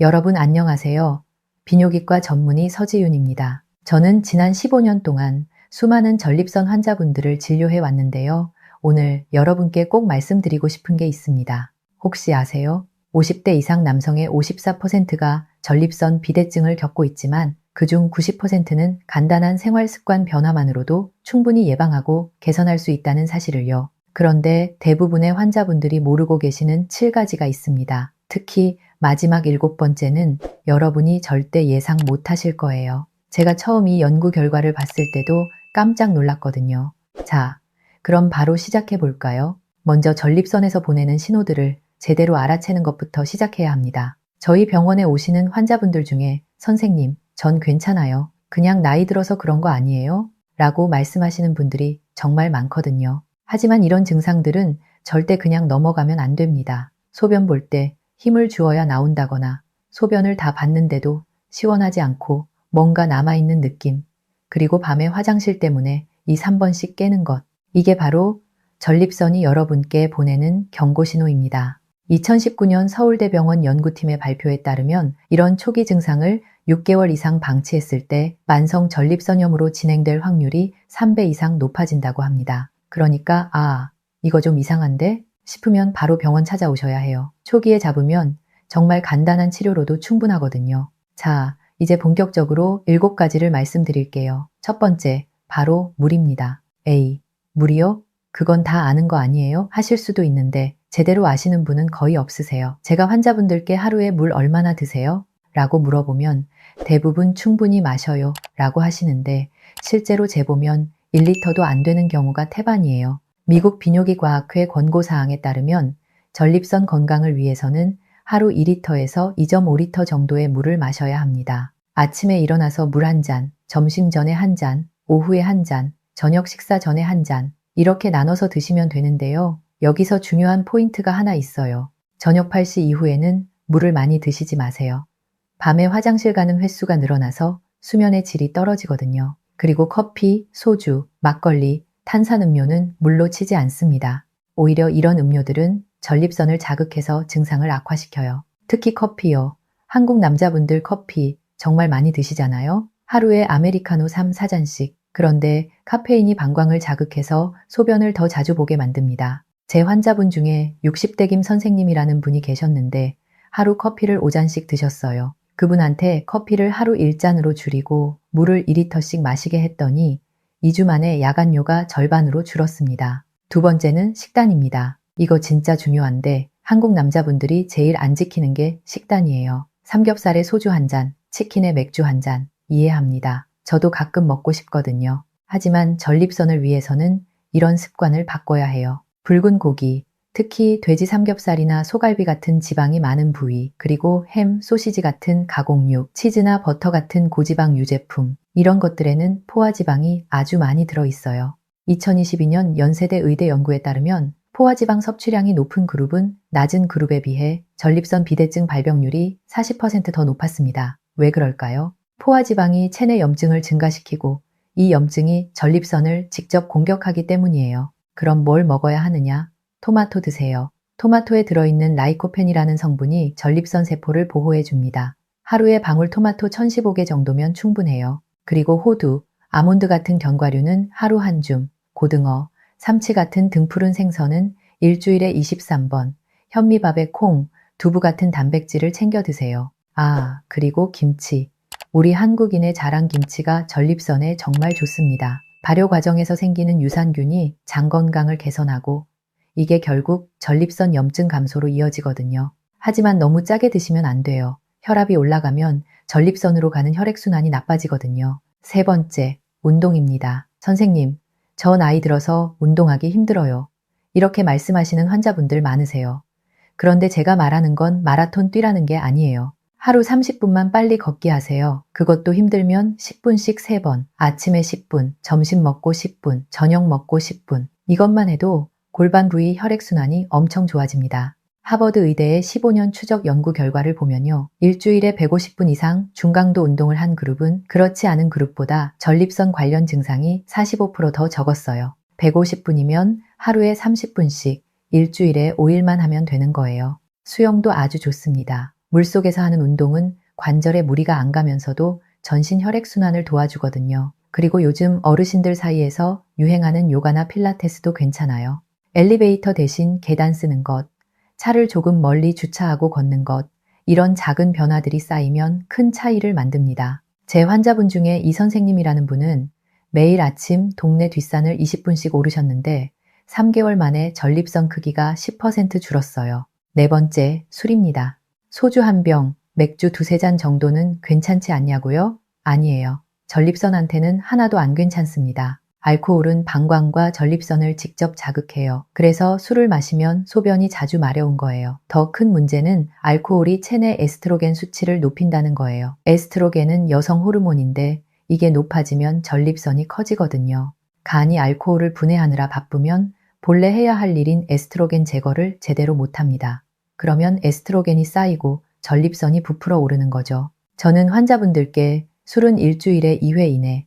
여러분 안녕하세요. 비뇨기과 전문의 서지윤입니다. 저는 지난 15년 동안 수많은 전립선 환자분들을 진료해 왔는데요. 오늘 여러분께 꼭 말씀드리고 싶은 게 있습니다. 혹시 아세요? 50대 이상 남성의 54%가 전립선 비대증을 겪고 있지만 그중 90%는 간단한 생활 습관 변화만으로도 충분히 예방하고 개선할 수 있다는 사실을요. 그런데 대부분의 환자분들이 모르고 계시는 7가지가 있습니다. 특히 마지막 일곱 번째는 여러분이 절대 예상 못 하실 거예요. 제가 처음 이 연구 결과를 봤을 때도 깜짝 놀랐거든요. 자, 그럼 바로 시작해 볼까요? 먼저 전립선에서 보내는 신호들을 제대로 알아채는 것부터 시작해야 합니다. 저희 병원에 오시는 환자분들 중에 선생님, 전 괜찮아요. 그냥 나이 들어서 그런 거 아니에요? 라고 말씀하시는 분들이 정말 많거든요. 하지만 이런 증상들은 절대 그냥 넘어가면 안 됩니다. 소변 볼 때 힘을 주어야 나온다거나 소변을 다 봤는데도 시원하지 않고 뭔가 남아있는 느낌, 그리고 밤에 화장실 때문에 2, 3번씩 깨는 것. 이게 바로 전립선이 여러분께 보내는 경고신호입니다. 2019년 서울대병원 연구팀의 발표에 따르면 이런 초기 증상을 6개월 이상 방치했을 때 만성 전립선염으로 진행될 확률이 3배 이상 높아진다고 합니다. 그러니까, 아, 이거 좀 이상한데? 싶으면 바로 병원 찾아오셔야 해요. 초기에 잡으면 정말 간단한 치료로도 충분하거든요. 자, 이제 본격적으로 7가지를 말씀드릴게요. 첫 번째, 바로 물입니다. A. 물이요? 그건 다 아는 거 아니에요? 하실 수도 있는데 제대로 아시는 분은 거의 없으세요. 제가 환자분들께 하루에 물 얼마나 드세요? 라고 물어보면 대부분 충분히 마셔요 라고 하시는데 실제로 재보면 1리터도 안 되는 경우가 태반이에요. 미국 비뇨기과학회 권고사항에 따르면 전립선 건강을 위해서는 하루 2리터에서 2.5리터 정도의 물을 마셔야 합니다. 아침에 일어나서 물 한 잔, 점심 전에 한 잔, 오후에 한 잔, 저녁 식사 전에 한 잔, 이렇게 나눠서 드시면 되는데요. 여기서 중요한 포인트가 하나 있어요. 저녁 8시 이후에는 물을 많이 드시지 마세요. 밤에 화장실 가는 횟수가 늘어나서 수면의 질이 떨어지거든요. 그리고 커피, 소주, 막걸리, 탄산음료는 물로 치지 않습니다. 오히려 이런 음료들은 전립선을 자극해서 증상을 악화시켜요. 특히 커피요. 한국 남자분들 커피 정말 많이 드시잖아요. 하루에 아메리카노 3, 4잔씩. 그런데 카페인이 방광을 자극해서 소변을 더 자주 보게 만듭니다. 제 환자분 중에 60대 김 선생님이라는 분이 계셨는데 하루 커피를 5잔씩 드셨어요. 그분한테 커피를 하루 1잔으로 줄이고 물을 2리터씩 마시게 했더니 2주 만에 야간료가 절반으로 줄었습니다. 두 번째는 식단입니다. 이거 진짜 중요한데 한국 남자분들이 제일 안 지키는 게 식단이에요. 삼겹살에 소주 한 잔, 치킨에 맥주 한 잔, 이해합니다. 저도 가끔 먹고 싶거든요. 하지만 전립선을 위해서는 이런 습관을 바꿔야 해요. 붉은 고기, 특히 돼지 삼겹살이나 소갈비 같은 지방이 많은 부위, 그리고 햄, 소시지 같은 가공육, 치즈나 버터 같은 고지방 유제품, 이런 것들에는 포화지방이 아주 많이 들어있어요. 2022년 연세대 의대 연구에 따르면 포화지방 섭취량이 높은 그룹은 낮은 그룹에 비해 전립선 비대증 발병률이 40%더 높았습니다. 왜 그럴까요? 포화지방이 체내 염증을 증가시키고 이 염증이 전립선을 직접 공격하기 때문이에요. 그럼 뭘 먹어야 하느냐? 토마토 드세요. 토마토에 들어있는 라이코펜이라는 성분이 전립선 세포를 보호해 줍니다. 하루에 방울토마토 1015개 정도면 충분해요. 그리고 호두, 아몬드 같은 견과류는 하루 한 줌, 고등어, 삼치 같은 등푸른 생선은 일주일에 23번, 현미밥에 콩, 두부 같은 단백질을 챙겨 드세요. 아, 그리고 김치. 우리 한국인의 자랑 김치가 전립선에 정말 좋습니다. 발효 과정에서 생기는 유산균이 장 건강을 개선하고 이게 결국 전립선 염증 감소로 이어지거든요. 하지만 너무 짜게 드시면 안 돼요. 혈압이 올라가면 전립선으로 가는 혈액순환이 나빠지거든요. 세 번째, 운동입니다. 선생님, 저 나이 들어서 운동하기 힘들어요. 이렇게 말씀하시는 환자분들 많으세요. 그런데 제가 말하는 건 마라톤 뛰라는 게 아니에요. 하루 30분만 빨리 걷기 하세요. 그것도 힘들면 10분씩 3번, 아침에 10분, 점심 먹고 10분, 저녁 먹고 10분. 이것만 해도 골반 부위 혈액순환이 엄청 좋아집니다. 하버드 의대의 15년 추적 연구 결과를 보면요. 일주일에 150분 이상 중강도 운동을 한 그룹은 그렇지 않은 그룹보다 전립선 관련 증상이 45%더 적었어요. 150분이면 하루에 30분씩 일주일에 5일만 하면 되는 거예요. 수영도 아주 좋습니다. 물속에서 하는 운동은 관절에 무리가 안 가면서도 전신 혈액순환을 도와주거든요. 그리고 요즘 어르신들 사이에서 유행하는 요가나 필라테스도 괜찮아요. 엘리베이터 대신 계단 쓰는 것, 차를 조금 멀리 주차하고 걷는 것, 이런 작은 변화들이 쌓이면 큰 차이를 만듭니다. 제 환자분 중에 이 선생님이라는 분은 매일 아침 동네 뒷산을 20분씩 오르셨는데 3개월 만에 전립선 크기가 10% 줄었어요. 네 번째, 술입니다. 소주 한 병, 맥주 두세 잔 정도는 괜찮지 않냐고요? 아니에요. 전립선한테는 하나도 안 괜찮습니다. 알코올은 방광과 전립선을 직접 자극해요. 그래서 술을 마시면 소변이 자주 마려운 거예요. 더 큰 문제는 알코올이 체내 에스트로겐 수치를 높인다는 거예요. 에스트로겐은 여성 호르몬인데 이게 높아지면 전립선이 커지거든요. 간이 알코올을 분해하느라 바쁘면 본래 해야 할 일인 에스트로겐 제거를 제대로 못합니다. 그러면 에스트로겐이 쌓이고 전립선이 부풀어 오르는 거죠. 저는 환자분들께 술은 일주일에 2회 이내,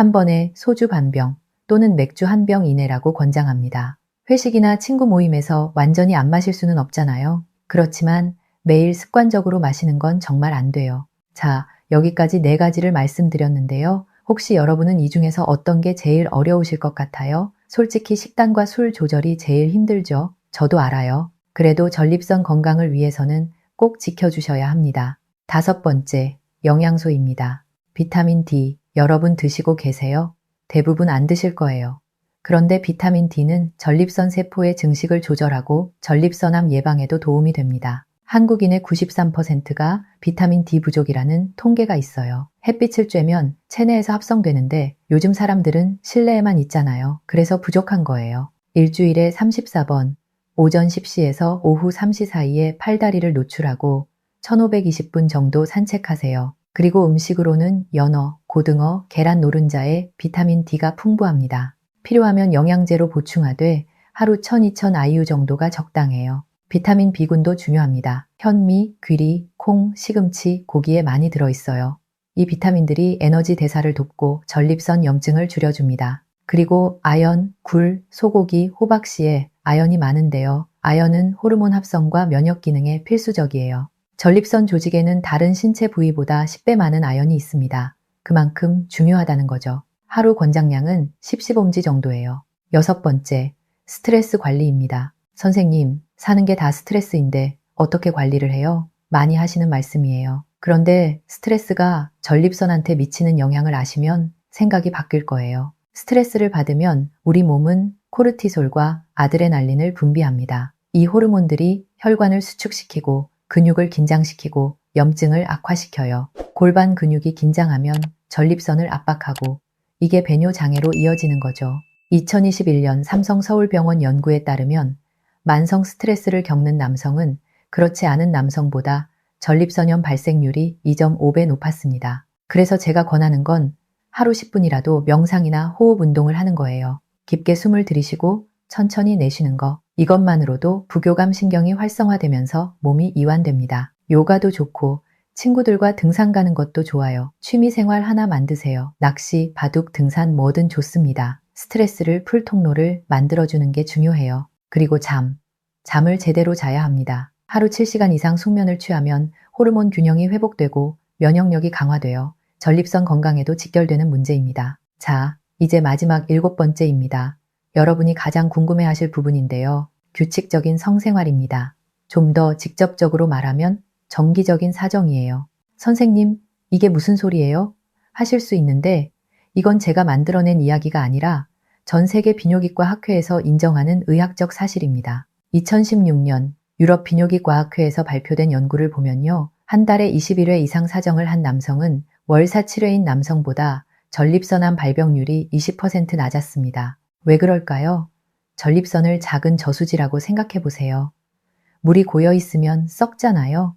한 번에 소주 반병 또는 맥주 한 병 이내라고 권장합니다. 회식이나 친구 모임에서 완전히 안 마실 수는 없잖아요. 그렇지만 매일 습관적으로 마시는 건 정말 안 돼요. 자, 여기까지 네 가지를 말씀드렸는데요. 혹시 여러분은 이 중에서 어떤 게 제일 어려우실 것 같아요? 솔직히 식단과 술 조절이 제일 힘들죠. 저도 알아요. 그래도 전립선 건강을 위해서는 꼭 지켜주셔야 합니다. 다섯 번째, 영양소입니다. 비타민 D, 여러분 드시고 계세요? 대부분 안 드실 거예요. 그런데 비타민 D는 전립선 세포의 증식을 조절하고 전립선암 예방에도 도움이 됩니다. 한국인의 93%가 비타민 D 부족이라는 통계가 있어요. 햇빛을 쬐면 체내에서 합성되는데 요즘 사람들은 실내에만 있잖아요. 그래서 부족한 거예요. 일주일에 34번, 오전 10시에서 오후 3시 사이에 팔다리를 노출하고 1520분 정도 산책하세요. 그리고 음식으로는 연어, 고등어, 계란 노른자에 비타민 D가 풍부합니다. 필요하면 영양제로 보충하되 하루 1000, 2000 IU 정도가 적당해요. 비타민 B군도 중요합니다. 현미, 귀리, 콩, 시금치, 고기에 많이 들어있어요. 이 비타민들이 에너지 대사를 돕고 전립선 염증을 줄여줍니다. 그리고 아연, 굴, 소고기, 호박씨에 아연이 많은데요. 아연은 호르몬 합성과 면역 기능에 필수적이에요. 전립선 조직에는 다른 신체 부위보다 10배 많은 아연이 있습니다. 그만큼 중요하다는 거죠. 하루 권장량은 10시범지 정도예요. 여섯 번째, 스트레스 관리입니다. 선생님, 사는 게 다 스트레스인데 어떻게 관리를 해요? 많이 하시는 말씀이에요. 그런데 스트레스가 전립선한테 미치는 영향을 아시면 생각이 바뀔 거예요. 스트레스를 받으면 우리 몸은 코르티솔과 아드레날린을 분비합니다. 이 호르몬들이 혈관을 수축시키고 근육을 긴장시키고 염증을 악화시켜요. 골반 근육이 긴장하면 전립선을 압박하고 이게 배뇨 장애로 이어지는 거죠. 2021년 삼성 서울병원 연구에 따르면 만성 스트레스를 겪는 남성은 그렇지 않은 남성보다 전립선염 발생률이 2.5배 높았습니다. 그래서 제가 권하는 건 하루 10분이라도 명상이나 호흡 운동을 하는 거예요. 깊게 숨을 들이쉬고 천천히 내쉬는 거. 이것만으로도 부교감 신경이 활성화되면서 몸이 이완됩니다. 요가도 좋고 친구들과 등산 가는 것도 좋아요. 취미 생활 하나 만드세요. 낚시, 바둑, 등산 뭐든 좋습니다. 스트레스를 풀 통로를 만들어주는 게 중요해요. 그리고 잠. 잠을 제대로 자야 합니다. 하루 7시간 이상 숙면을 취하면 호르몬 균형이 회복되고 면역력이 강화되어 전립선 건강에도 직결되는 문제입니다. 자, 이제 마지막 일곱 번째입니다. 여러분이 가장 궁금해 하실 부분인데요. 규칙적인 성생활입니다. 좀 더 직접적으로 말하면 정기적인 사정이에요. 선생님, 이게 무슨 소리예요? 하실 수 있는데 이건 제가 만들어낸 이야기가 아니라 전 세계 비뇨기과 학회에서 인정하는 의학적 사실입니다. 2016년 유럽 비뇨기과학회에서 발표된 연구를 보면요. 한 달에 21회 이상 사정을 한 남성은 월 4, 7회인 남성보다 전립선암 발병률이 20% 낮았습니다. 왜 그럴까요? 전립선을 작은 저수지라고 생각해 보세요. 물이 고여 있으면 썩잖아요.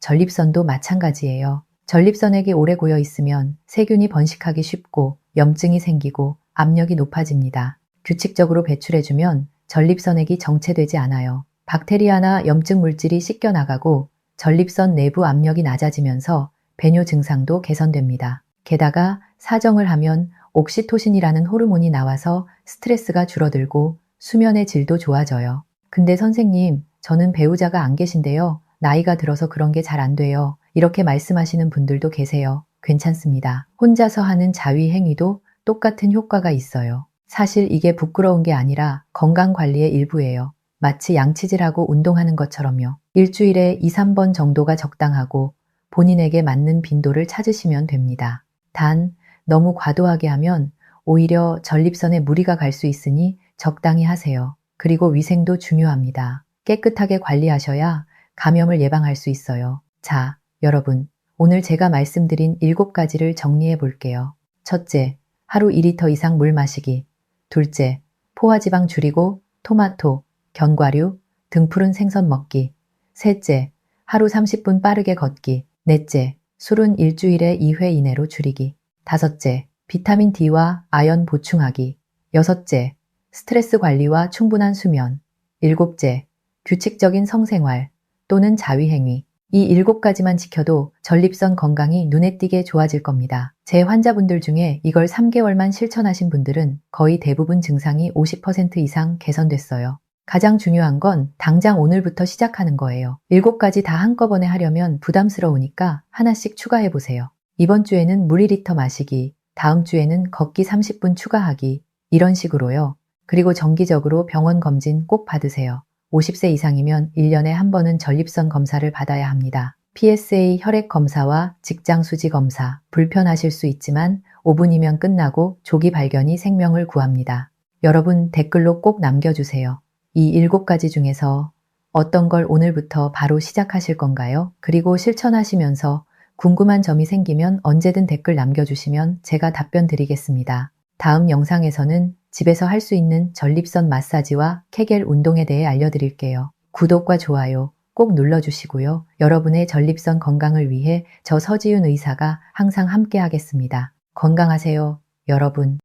전립선도 마찬가지예요. 전립선액이 오래 고여 있으면 세균이 번식하기 쉽고 염증이 생기고 압력이 높아집니다. 규칙적으로 배출해주면 전립선액이 정체되지 않아요. 박테리아나 염증 물질이 씻겨나가고 전립선 내부 압력이 낮아지면서 배뇨 증상도 개선됩니다. 게다가 사정을 하면 옥시토신이라는 호르몬이 나와서 스트레스가 줄어들고 수면의 질도 좋아져요. 근데 선생님, 저는 배우자가 안 계신데요. 나이가 들어서 그런 게 잘 안 돼요. 이렇게 말씀하시는 분들도 계세요. 괜찮습니다. 혼자서 하는 자위 행위도 똑같은 효과가 있어요. 사실 이게 부끄러운 게 아니라 건강 관리의 일부예요. 마치 양치질하고 운동하는 것처럼요. 일주일에 2, 3번 정도가 적당하고 본인에게 맞는 빈도를 찾으시면 됩니다. 단, 너무 과도하게 하면 오히려 전립선에 무리가 갈 수 있으니 적당히 하세요. 그리고 위생도 중요합니다. 깨끗하게 관리하셔야 감염을 예방할 수 있어요. 자, 여러분. 오늘 제가 말씀드린 7가지를 정리해 볼게요. 첫째, 하루 2리터 이상 물 마시기. 둘째, 포화지방 줄이고 토마토, 견과류, 등푸른 생선 먹기. 셋째, 하루 30분 빠르게 걷기. 넷째, 술은 일주일에 2회 이내로 줄이기. 다섯째, 비타민 D와 아연 보충하기. 여섯째, 스트레스 관리와 충분한 수면. 일곱째, 규칙적인 성생활 또는 자위행위. 이 일곱 가지만 지켜도 전립선 건강이 눈에 띄게 좋아질 겁니다. 제 환자분들 중에 이걸 3개월만 실천하신 분들은 거의 대부분 증상이 50% 이상 개선됐어요. 가장 중요한 건 당장 오늘부터 시작하는 거예요. 일곱 가지 다 한꺼번에 하려면 부담스러우니까 하나씩 추가해 보세요. 이번 주에는 물 2리터 마시기, 다음 주에는 걷기 30분 추가하기, 이런 식으로요. 그리고 정기적으로 병원 검진 꼭 받으세요. 50세 이상이면 1년에 한 번은 전립선 검사를 받아야 합니다. PSA 혈액 검사와 직장 수지 검사, 불편하실 수 있지만 5분이면 끝나고 조기 발견이 생명을 구합니다. 여러분 댓글로 꼭 남겨주세요. 이 일곱 가지 중에서 어떤 걸 오늘부터 바로 시작하실 건가요? 그리고 실천하시면서 궁금한 점이 생기면 언제든 댓글 남겨주시면 제가 답변 드리겠습니다. 다음 영상에서는 집에서 할 수 있는 전립선 마사지와 케겔 운동에 대해 알려드릴게요. 구독과 좋아요 꼭 눌러주시고요. 여러분의 전립선 건강을 위해 저 서지윤 의사가 항상 함께 하겠습니다. 건강하세요, 여러분.